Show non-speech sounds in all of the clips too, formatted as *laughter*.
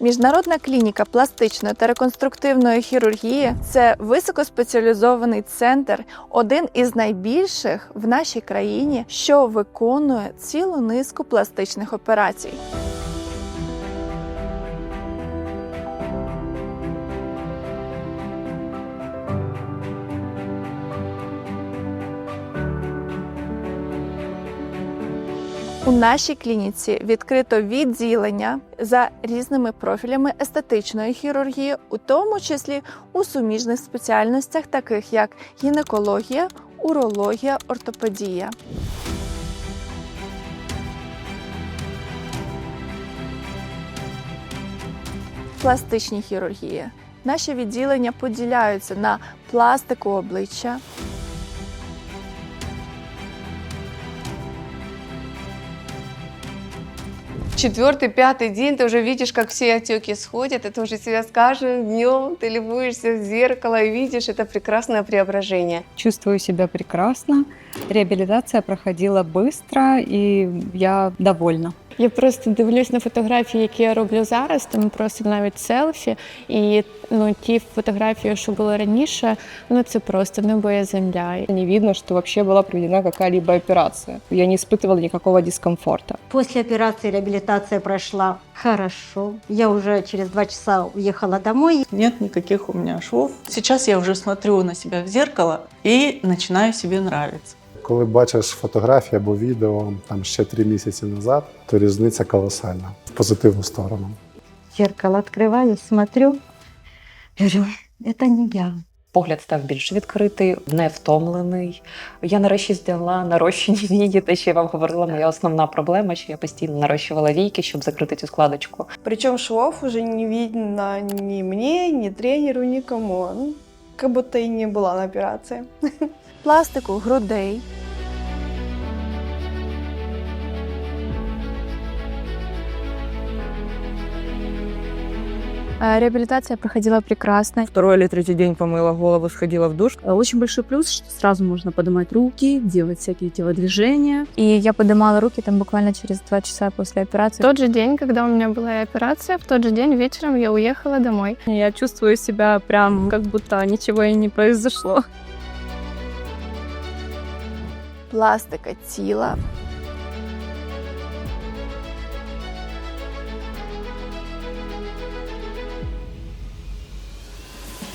Міжнародна клініка пластичної та реконструктивної хірургії це високоспеціалізований центр, один із найбільших в нашій країні, що виконує цілу низку пластичних операцій. У нашій клініці відкрито відділення за різними профілями естетичної хірургії, у тому числі у суміжних спеціальностях, таких як гінекологія, урологія, ортопедія. Пластичні хірургії. Наші відділення поділяються на пластику обличчя, Четвертый, пятый день ты уже видишь, как все отеки сходят, ты уже себя с каждым днем ты любуешься в зеркало и видишь это прекрасное преображение. Чувствую себя прекрасно. Реабилитация проходила быстро, и я довольна. Я просто дивлюсь на фотографії, які я роблю зараз, там просто навіть селфі. І ну, ті фотографії, що були раніше, ну це просто небо і земля. Не видно, что вообще была проведена какая-либо операция. Я не испытывала никакого дискомфорта. После операции реабилитация прошла хорошо. Я уже через два часа уехала домой. Нет никаких у меня швов. Сейчас я уже смотрю на себя в зеркало и начинаю себе нравиться. Коли бачиш фотографії або відео там ще три місяці назад, то різниця колосальна в позитивну сторону. Зеркало открываю, смотрю. Говорю, это не я. Погляд став більш відкритий, не втомлений. Я нарешті зняла нарощені вії, *laughs* те, що я вам говорила, моя основна проблема, що я постійно нарощувала війки, щоб закрити цю складочку. Причем швов уже не видно ни мне, ни тренеру, никому. Ну, как будто и не была на операции. *laughs* пластику грудей, Реабилитация проходила прекрасно. Второй или третий день помыла голову, сходила в душ. Очень большой плюс, что сразу можно поднимать руки, делать всякие телодвижения. И я поднимала руки там буквально через два часа после В операции. тот же день, когда у меня была операция, в тот же день вечером я уехала домой. Я чувствую себя прям как будто ничего и не произошло. Пластика тіла,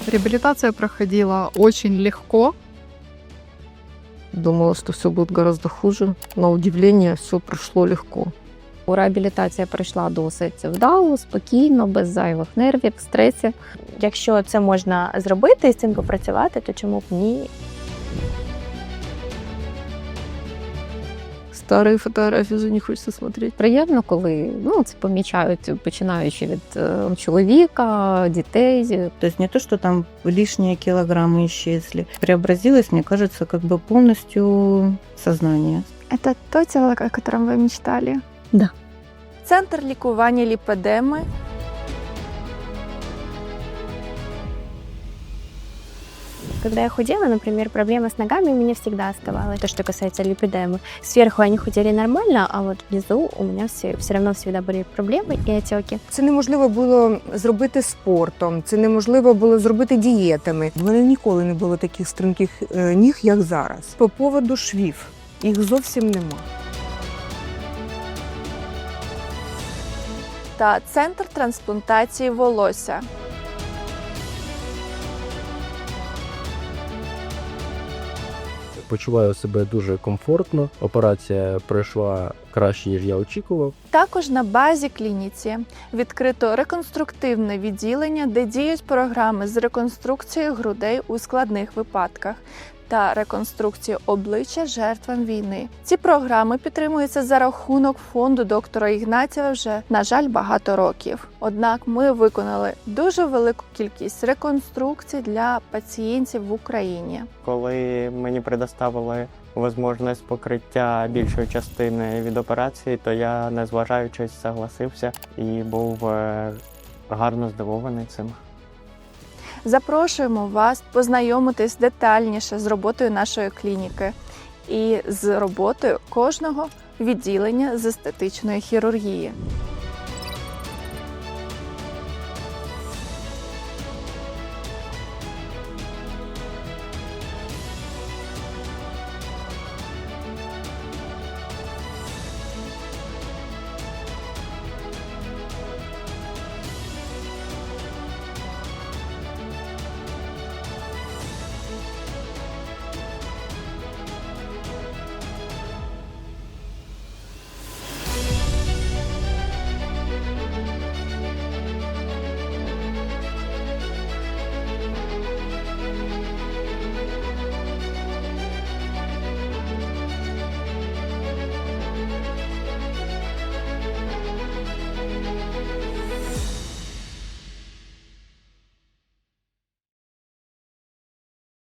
Реабилитация проходила очень легко. Думала, что все будет гораздо хуже. На удивление, все прошло легко. Реабілітація пройшла досить вдало, спокійно, без зайвих нервів, стресів. Якщо це можна зробити і з цим попрацювати, то чому б ні? Старые фотографии уже не хочется смотреть. Приємно, коли ну, це помічають, починаючи від е, чоловіка, дітей. То есть не то, что там лишние килограммы исчезли. Преобразилось, мне кажется, как бы полностью сознание. це то тіло, о котором ви мечтали? Да. Центр лікування ліпедеми, Когда я худела, например, проблема с ногами у меня всегда оставалась. То, что касается липидемы. Сверху они худели нормально, а вот внизу у меня все, все равно всегда были проблемы и отеки. Це неможливо було зробити спортом, це неможливо було зробити дієтами. В мене ніколи не було таких струнких е, ніг, як зараз. По поводу швів їх зовсім нема. та центр трансплантації волосся. Почуваю себе дуже комфортно. Операція пройшла краще, ніж я очікував. Також на базі клініці відкрито реконструктивне відділення, де діють програми з реконструкції грудей у складних випадках та реконструкції обличчя жертвам війни. Ці програми підтримуються за рахунок фонду доктора Ігнатєва вже, на жаль, багато років. Однак ми виконали дуже велику кількість реконструкцій для пацієнтів в Україні. Коли мені предоставили можливість покриття більшої частини від операції, то я, не зважаючись, согласився і був е, гарно здивований цим. Запрошуємо вас познайомитись детальніше з роботою нашої клініки і з роботою кожного відділення з естетичної хірургії.